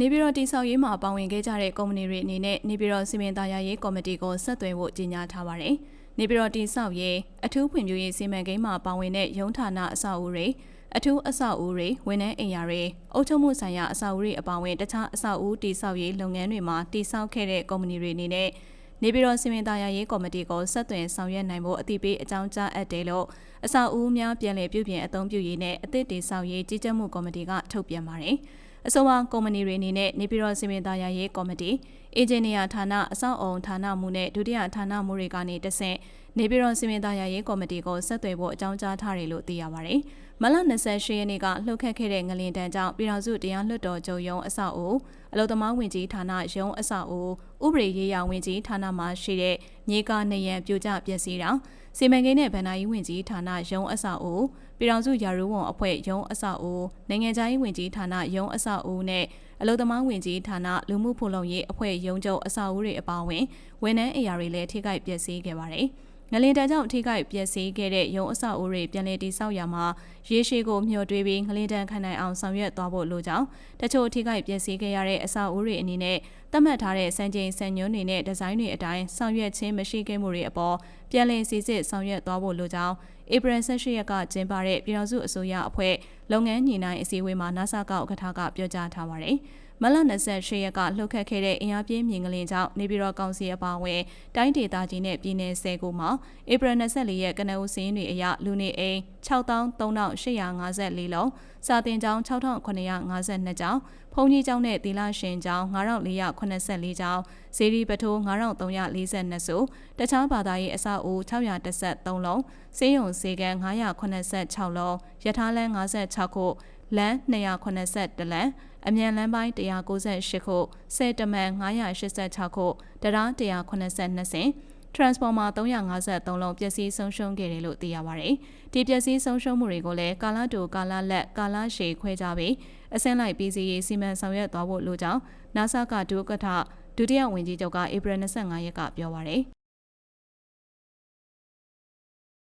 နေပြည်တော်တည်ဆောက်ရေးမှာပါဝင်ခဲ့ကြတဲ့ကုမ္ပဏီတွေအနေနဲ့နေပြည်တော်စီမံသားယာရေးကော်မတီကိုဆက်သွယ်ဖို့ကြေညာထားပါတယ်။နေပြည်တော်တည်ဆောက်ရေးအထူးဖွံ့ဖြိုးရေးစီမံကိန်းမှာပါဝင်တဲ့ရုံးဌာနအဆောက်အဦတွေအထူးအဆောက်အဦတွေဝန်ထမ်းအိမ်ယာတွေအုပ်ချုပ်မှုဆိုင်ရာအဆောက်အဦတွေအပါအဝင်တခြားအဆောက်အဦတည်ဆောက်ရေးလုပ်ငန်းတွေမှာတည်ဆောက်ခဲ့တဲ့ကုမ္ပဏီတွေအနေနဲ့နေပြည်တော်စီမံသားယာရေးကော်မတီကိုဆက်သွယ်ဆောင်ရွက်နိုင်ဖို့အသိပေးအကြောင်းကြားအပ်တယ်လို့အဆောက်အဦများပြည်လည်ပြုပြင်အသုံးပြုရေးနဲ့အသစ်တည်ဆောက်ရေးကြီးကြပ်မှုကော်မတီကထုတ်ပြန်ပါတယ်။ အဆိုပါကုမ္ပဏီတွေအနေနဲ့နေပြည်တော်စီမံသားရရေးကော်မတီ အေဂျင်နီယာဌာနအဆောက်အုံဌာနမှုနဲ့ဒုတိယဌာနမှုတွေကနေတဆင့်နေပြည်တော်စီမံသားရရေးကော်မတီကိုဆက်သွယ်ဖို့အကြောင်းကြားထားတယ်လို့သိရပါတယ်။မလ28ရက်နေ့ကလှုပ်ခတ်ခဲ့တဲ့ငလင်တန်းကြောင့်ပြည်တော်စုတရားလွှတ်တော်ချုပ်ရုံးအဆောက်အဦအလုံသမားဝင်ကြီးဌာနရုံးအဆောက်အဦဥပဒေရေးရာဝင်ကြီးဌာနမှရှိတဲ့မြေကားနေရန်ပြိုကျပျက်စီးတာစီမံကိန်းနဲ့ဗန်နာရေးဝင်ကြီးဌာနရုံးအဆောက်အဦပြည်ထောင်စုရာထူးဝန်အဖွဲ့ရုံးအဆောက်အဦနိုင်ငံခြားရေးဝင်ကြီးဌာနရုံးအဆောက်အဦနဲ့အလုံသမားဝင်ကြီးဌာနလူမှုဖော်လုံရေးအဖွဲ့ရုံးချုပ်အဆောက်အဦတွေအပါအဝင်ဝန်ထမ်းအရာတွေလည်းထိခိုက်ပျက်စီးခဲ့ပါတယ်။ ငလင်တန်းကြောင့်ထိခိုက်ပျက်စီးခဲ့တဲ့ရုံအဆောက်အဦတွေပြန်လည်တည်ဆောက်ရမှာရေရှည်ကိုမျှော်တွေးပြီးငလင်တန်းခံနိုင်အောင်ဆောင်ရွက်သွားဖို့လိုကြောင်းတချို့ထိခိုက်ပျက်စီးခဲ့ရတဲ့အဆောက်အဦတွေအနေနဲ့သတ်မှတ်ထားတဲ့စံချိန်စံညွှန်းတွေနဲ့ဒီဇိုင်းတွေအတိုင်းဆောင်ရွက်ခြင်းမရှိခဲ့မှုတွေအပေါ်ပြန်လည်စီစစ်ဆောင်ရွက်သွားဖို့လိုကြောင်းဧပြီ18ရက်ကကျင်းပတဲ့ပြည်တော်စုအစိုးရအဖွဲ့လုပ်ငန်းညီနိုင်အစည်းအဝေးမှာ NASA ကဥက္ကဋ္ဌကပြောကြားထားပါတယ်။ မလ28ရက်ကလှုပ်ခတ်ခဲ့တဲ့အင်အားပြင်းမြင်ကလေးကြောင့်နေပြည်တော်ကောင်စီအပါအဝင်တိုင်းဒေသကြီးနဲ့ပြည်내10ခုမှာဧပြီ24ရက်ကနအူးစင်းတွေအရလူနေအိမ်63,854လုံးစာတင်ကျောင်း6,952ကျောင်းဖုန်ကြီးကျောင်းနဲ့သီလရှင်ကျောင်း9,484ကျောင်းဇေဒီပထိုး9,342စုတခြားဘာသာရေးအဆောက်အဦ613လုံးစေယုံစေကန်း986လုံးရထားလမ်း56ခု လမ်း281လမ်းအမြန်လမ်းပိုင်း198ခုဆယ်တမန်986ခုတရား182စင် transformer 353လုံးပျက်စီးဆုံးရှုံးခဲ့တယ်လို့သိရပါတယ်။ဒီပျက်စီးဆုံးရှုံးမှုတွေကိုလည်းကာလတူကာလလက်ကာလရှည်ခွဲကြပြီးအစင်းလိုက်ပြည်စီရေးစီမံဆောင်ရွက်သွားဖို့လိုကြောင်း NASA ကဒုက္ကဋ္ဌဒုတိယဝန်ကြီးချုပ်ကဧပြီ25ရက်ကပြောပါတယ်။